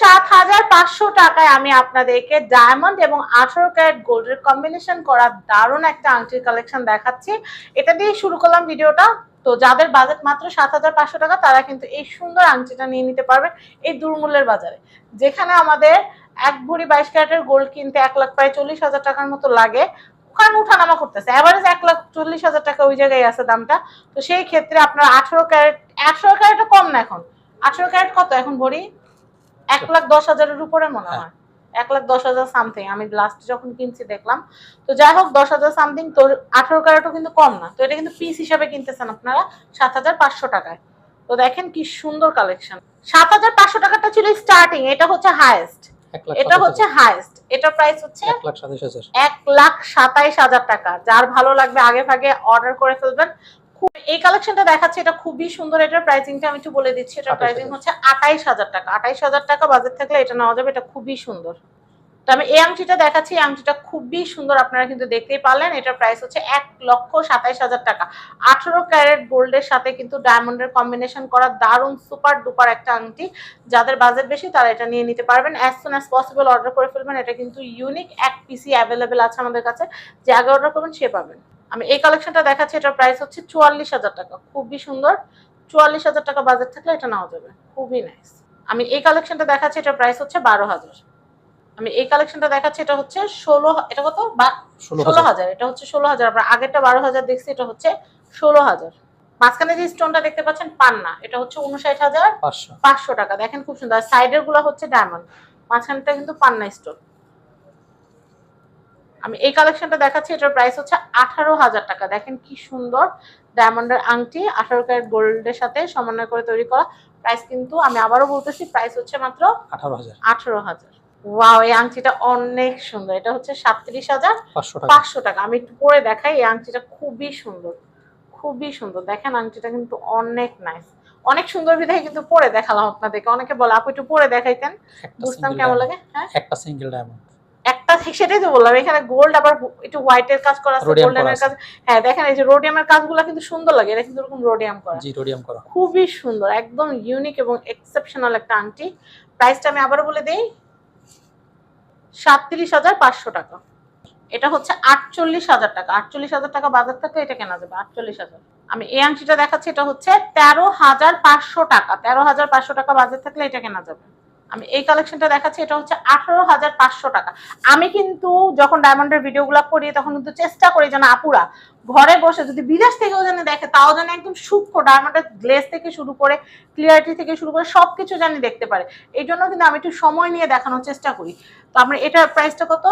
সাত হাজার পাঁচশো টাকায় আমি আপনাদেরকে ডায়মন্ড এবং আঠারো ক্যারেট গোল্ডের কম্বিনেশন করা দারুণ একটা আংটির কালেকশন দেখাচ্ছি। এটা দিয়ে শুরু করলাম ভিডিওটা। তো যাদের বাজেট মাত্র সাত হাজার পাঁচশো টাকা, তারা কিন্তু এই সুন্দর আংটিটা নিয়ে নিতে পারবে এই দুর্মূল্যের বাজারে। যেখানে আমাদের এক ভরি বাইশ ক্যারেটের গোল্ড কিনতে এক লাখ প্রায় চল্লিশ হাজার টাকার মতো লাগে। ওখানে উঠানামা করতেছে। অ্যাভারেজ এক লাখ চল্লিশ হাজার টাকা ওই জায়গায় আছে দামটা। তো সেই ক্ষেত্রে আপনার আঠারো ক্যারেট, আঠারো ক্যারেটও কম না এখন। আঠারো ক্যারেট কত এখন ভরি? এক লাখ দশ হাজারের উপরে মনে হয়। এক লাখ দশ হাজার সামথিং আমি লাস্ট যখন কিনছি দেখলাম। তো যাই হোক দশ হাজার সামথিং তো আঠারো ক্যারেটও কিন্তু কম না। তো এটা কিন্তু পিস হিসাবে কিনতেছেন আপনারা সাত হাজার পাঁচশো টাকায়। তো দেখেন কি সুন্দর কালেকশন সাত হাজার পাঁচশো টাকাটা ছিল স্টার্টিং এটা হচ্ছে লাখ এটা হচ্ছে হাইয়েস্ট এটার প্রাইস হচ্ছে এক লাখ সাতাইশ হাজার টাকা। যার ভালো লাগবে আগে ভাগে অর্ডার করে ফেলবেন। এই কালেকশনটা দেখাচ্ছে এটা খুবই সুন্দর এটার প্রাইসিংটা আমি একটু বলে দিচ্ছি এটার 28,000 প্রাইসিং হচ্ছে আঠাইশ হাজার টাকা। আঠাইশ হাজার টাকা বাজেট থাকলে এটা নেওয়া যাবে এটা খুবই সুন্দর। তো আমি এই আংটিটা দেখাচ্ছি এই আংটিটা খুবই সুন্দর আপনারা কিন্তু দেখতেই পারলেন এটার প্রাইস হচ্ছে এক লক্ষ সাতাইশ হাজার টাকা। আঠারো ক্যারেট গোল্ডের সাথে কিন্তু ডায়মন্ডের কম্বিনেশন করা দারুণ সুপার ডুপার একটা আংটি। যাদের বাজেট বেশি তারা এটা নিয়ে নিতে পারবেন। As soon as possible order করে ফেলবেন এটা কিন্তু ইউনিক এক পিসি অ্যাভেলেবেল আছে আমাদের কাছে। যে আগে অর্ডার করবেন সে পাবেন। আমি এই কালেকশনটা দেখাচ্ছি এটার প্রাইস হচ্ছে চুয়াল্লিশ হাজার টাকা। খুবই সুন্দর। চুয়াল্লিশ হাজার টাকা বাজেট থাকলে এটা নেওয়া যাবে। খুবই নাইস আমি এই কালেকশনটা দেখাচ্ছি এটার প্রাইস হচ্ছে বারো হাজার। আমি এই কালেকশনটা দেখাচ্ছি এটা হচ্ছে ষোলো এটা কত? ষোলো হাজার। এটা হচ্ছে ষোলো হাজার। আমরা আগেরটা বারো হাজার দেখছি এটা হচ্ছে ষোলো হাজার। মাঝখানে যে স্টোনটা দেখতে পাচ্ছেন পান্না এটা হচ্ছে উনষাট হাজার। পাঁচশো। পাঁচশো টাকা। দেখেন খুব সুন্দর। সাইডেরগুলো হচ্ছে ডায়মন্ড মাঝখানটা কিন্তু পান্না স্টোন আমি এই কালেকশনটা দেখাচ্ছি এটার প্রাইস হচ্ছে আঠারো হাজার টাকা। দেখেন কি সুন্দর ডায়মন্ডের আংটি আঠারো ক্যারেট গোল্ডের সাথে সমন্বয় করে তৈরি করা প্রাইস কিন্তু আমি আবারও বলতেছি প্রাইস হচ্ছে মাত্র আঠারো হাজার। আঠারো হাজার। ওয়াও এই আংটিটা অনেক সুন্দর। এটা হচ্ছে সাতত্রিশ হাজার পাঁচশো টাকা। আমি একটু পরে দেখাই এই আংটিটা খুবই সুন্দর খুবই সুন্দর। দেখেন আংটিটা কিন্তু অনেক নাইস অনেক সুন্দর বিধায় কিন্তু পরে দেখালাম আপনাদেরকে। অনেকে বলে আপু একটু পরে দেখাইতেন। বুঝতাম কেমন লাগে হ্যাঁ? একটা সিঙ্গেল ডায়মন্ড সেটাই তো বললাম। এখানে গোল্ড আবার একটু হোয়াইটের কাজ করা আছে গোল্ডেনের কাজ হ্যাঁ দেখেন এই যে রোডিয়ামের কাজগুলো কিন্তু সুন্দর লাগে এটা কিন্তু এরকম রোডিয়াম করা। জি রোডিয়াম করা। খুবই সুন্দর একদম ইউনিক এবং এক্সেপশনাল একটা আংটি। প্রাইসটা আমি আবারও বলে দেই সাতত্রিশ হাজার পাঁচশো টাকা। এটা হচ্ছে আটচল্লিশ হাজার টাকা। আটচল্লিশ হাজার টাকা বাজার থেকে এটা কেনা যাবে আটচল্লিশ হাজার। আমি এই আংটিটা দেখাচ্ছি এটা হচ্ছে তেরো হাজার পাঁচশো টাকা। তেরো হাজার পাঁচশো টাকা বাজার থাকলে এটা কেনা যাবে। আমি এই কালেকশনটা দেখাচ্ছি, এটা হচ্ছে আঠারো হাজার পাঁচশো টাকা। আমি কিন্তু যখন ডায়মন্ডের ভিডিওগুলো করি, তখন কিন্তু চেষ্টা করি যেন আপুরা ঘরে বসে যদি বিদেশ থেকেও যেন দেখে, তাও যেন একদম সূক্ষ্ম ডায়মন্ডের গ্লেস থেকে শুরু করে ক্লিয়ারিটি থেকে শুরু করে সব কিছু জানি দেখতে পারে। এই জন্য কিন্তু আমি একটু সময় নিয়ে দেখানোর চেষ্টা করি। তো আমরা এটার প্রাইসটা কত?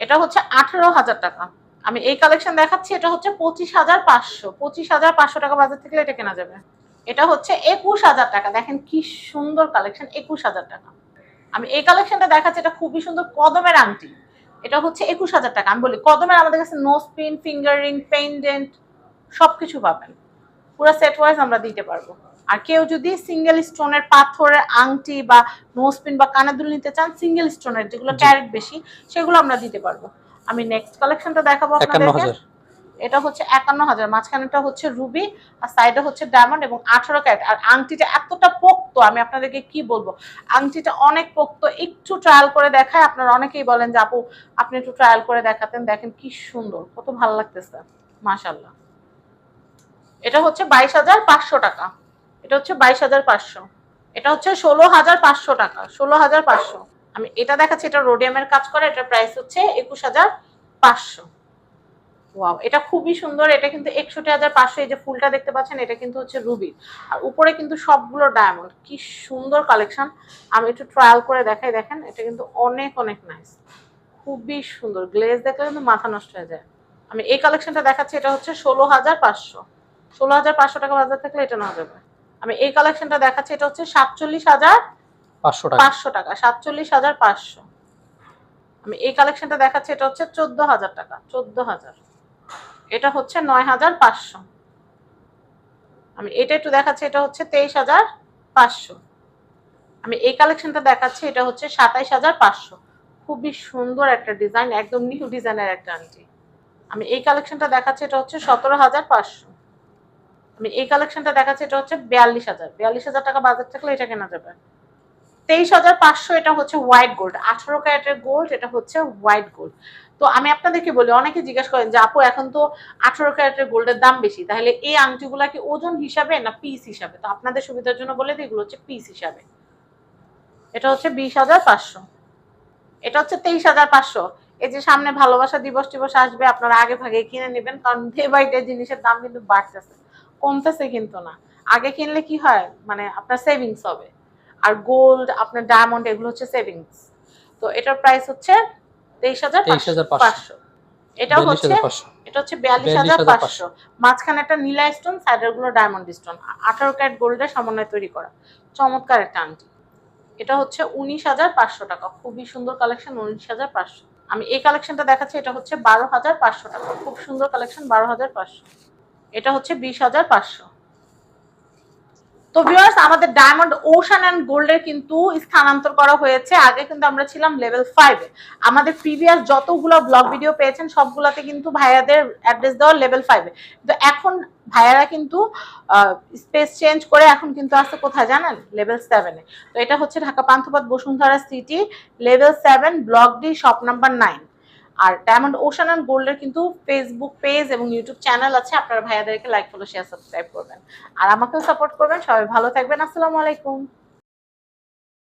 এটা হচ্ছে আঠারো হাজার টাকা। আমি এই কালেকশন দেখাচ্ছি, এটা হচ্ছে পঁচিশ হাজার পাঁচশো। পঁচিশ হাজার পাঁচশো টাকা বাজার থেকে এটা কেনা যাবে। এটা হচ্ছে একুশ হাজার টাকা। দেখেন কি সুন্দর কালেকশন একুশ হাজার টাকা। আমি এই কালেকশনটা দেখাচ্ছি এটা খুবই সুন্দর কদমের আংটি। এটা হচ্ছে একুশ হাজার টাকা। আমি বলি কদমের আমাদের কাছে nose pin finger ring pendant সবকিছু পাবেন। পুরো সেট ওয়াইজ আমরা দিতে পারব। আর কেউ যদি সিঙ্গেল স্টোনের পাথরের আংটি বা নোজ পিন বা কানের দুল নিতে চান সিঙ্গেল স্টোনের যেগুলো। ক্যারেট বেশি সেগুলো আমরা দিতে পারব। আমি নেক্সট কালেকশনটা দেখাবো আপনাদেরকে। এটা হচ্ছে একান্ন হাজার মাঝখানেটা হচ্ছে রুবি আর সাইডে হচ্ছে ডায়মন্ড এবং আঠারো ক্যারেট। আর আংটিটা এতটা পোক্ত, আমি আপনাদেরকে কি বলব? আংটিটা অনেক পোক্ত, একটু ট্রায়াল করে দেখায়। আপনারা অনেকেই বলেন যে, আপু, আপনি একটু ট্রায়াল করে দেখাতেন, দেখেন কি সুন্দর, কত ভালো লাগতেছে। মাশাল্লাহ এটা হচ্ছে বাইশ হাজার পাঁচশো টাকা। এটা হচ্ছে বাইশ হাজার পাঁচশো। এটা হচ্ছে ষোলো হাজার পাঁচশো টাকা, ষোলো হাজার পাঁচশো। আমি এটা দেখাচ্ছি, এটা রোডিয়ামের কাজ করে, এটার প্রাইস হচ্ছে একুশ হাজার পাঁচশো। ওয়াও এটা খুবই সুন্দর। এটা কিন্তু একষট্টি হাজার পাঁচশো এই যে ফুলটা দেখতে পাচ্ছেন এটা কিন্তু হচ্ছে রুবি। আর উপরে কিন্তু সবগুলো ডায়মন্ড কি সুন্দর কালেকশন আমি একটু ট্রায়াল করে দেখাই দেখেন এটা কিন্তু অনেক অনেক নাইস খুবই সুন্দর। গ্লেজ দেখলে কিন্তু মাথা নষ্ট হয়ে যায়। আমি এই কালেকশনটা দেখাচ্ছি এটা হচ্ছে ষোলো হাজার পাঁচশো। ষোলো হাজার পাঁচশো টাকা বাজার থাকলে এটা নেওয়া যাবে। আমি এই কালেকশনটা দেখাচ্ছি এটা হচ্ছে সাতচল্লিশ হাজার পাঁচশো টাকা। পাঁচশো টাকা সাতচল্লিশ হাজার পাঁচশো। আমি এই কালেকশনটা দেখাচ্ছি এটা হচ্ছে চোদ্দ হাজার টাকা চোদ্দ হাজার। এটা হচ্ছে নয় হাজার পাঁচশো। আমি এটা একটু দেখাচ্ছি, এটা হচ্ছে তেইশ হাজার পাঁচশো। আমি এই কালেকশনটা দেখাচ্ছি, এটা হচ্ছে সাতাইশ হাজার পাঁচশো। খুবই সুন্দর একটা ডিজাইন একদম নিউ ডিজাইনের একটা আংটি আমি এই কালেকশনটা দেখাচ্ছি, এটা হচ্ছে সতেরো হাজার পাঁচশো। আমি এই কালেকশনটা দেখাচ্ছি, এটা হচ্ছে বিয়াল্লিশ হাজার। বিয়াল্লিশ হাজার টাকা বাজার থাকলে এটা কেনা যাবে। তেইশ হাজার পাঁচশো, এটা হচ্ছে হোয়াইট গোল্ড আঠারো ক্যারেটের গোল্ড এটা হচ্ছে হোয়াইট গোল্ড তো আমি আপনাদেরকে বলি, অনেকে জিজ্ঞেস করেন যে, আপু, এখন তো আঠারো ক্যারেটের গোল্ডের দাম বেশি, তাহলে এই আংটিগুলা কি ওজন হিসাবে না পিস হিসাবে? তো আপনাদের সুবিধার জন্য বলে দিই, এগুলো হচ্ছে পিস হিসাবে। এটা হচ্ছে বিশ হাজার পাঁচশো। এটা হচ্ছে তেইশ হাজার পাঁচশো। এই যে সামনে ভালোবাসা দিবস টিবস আসবে, আপনারা আগে ভাগে কিনে নেবেন, কারণ ডে বাই ডে জিনিসের দাম কিন্তু বাড়তেছে। কমতেছে কিন্তু না। আগে কিনলে কি হয়? মানে আপনার সেভিংস হবে। আর গোল্ড আপনার ডায়মন্ড এগুলো হচ্ছে সেভিংস তো এটার প্রাইস হচ্ছে তেইশ হাজার 23,500 পাঁচশো। বিয়াল্লিশ হচ্ছে এটা হচ্ছে বিয়াল্লিশ হাজার পাঁচশো। মাঝখানে একটা নীলা স্টোন সাইডেরগুলো ডায়মন্ড স্টোন। আঠারো ক্যারেট গোল্ডের সমন্বয় তৈরি করা। চমৎকার একটা আংটি। এটা হচ্ছে উনিশ হাজার পাঁচশো টাকা। খুবই সুন্দর কালেকশন উনিশ হাজার পাঁচশো। আমি এই কালেকশনটা দেখাচ্ছি এটা হচ্ছে বারো হাজার পাঁচশো টাকা। খুব সুন্দর কালেকশন বারো হাজার পাঁচশো। এটা হচ্ছে বিশ হাজার পাঁচশো। তো ভিউয়ার্স আমাদের ডায়মন্ড ওশান অ্যান্ড গোল্ডের কিন্তু স্থানান্তর করা হয়েছে। আগে কিন্তু আমরা ছিলাম লেভেল ফাইভে আমাদের প্রিভিয়াস যতগুলো ব্লগ ভিডিও পেয়েছেন, সবগুলোতে কিন্তু ভাইয়াদের অ্যাড্রেস দেওয়া লেভেল ফাইভে তো এখন ভাইয়ারা কিন্তু স্পেস চেঞ্জ করে এখন কিন্তু আসছে কোথায় জানেন? লেভেল সেভেনে তো এটা হচ্ছে Dhaka Panthapath Bashundhara city level seven block D shop number nine R diamond ocean and গোল্ডের কিন্তু ফেসবুক পেজ এবং ইউটিউব চ্যানেল আছে, আপনারা ভাইয়াদেরকে লাইক ফলো শেয়ার সাবস্ক্রাইব করবেন। আর আমাকেও সাপোর্ট করবেন। সবাই ভালো থাকবেন। আসসালামু আলাইকুম।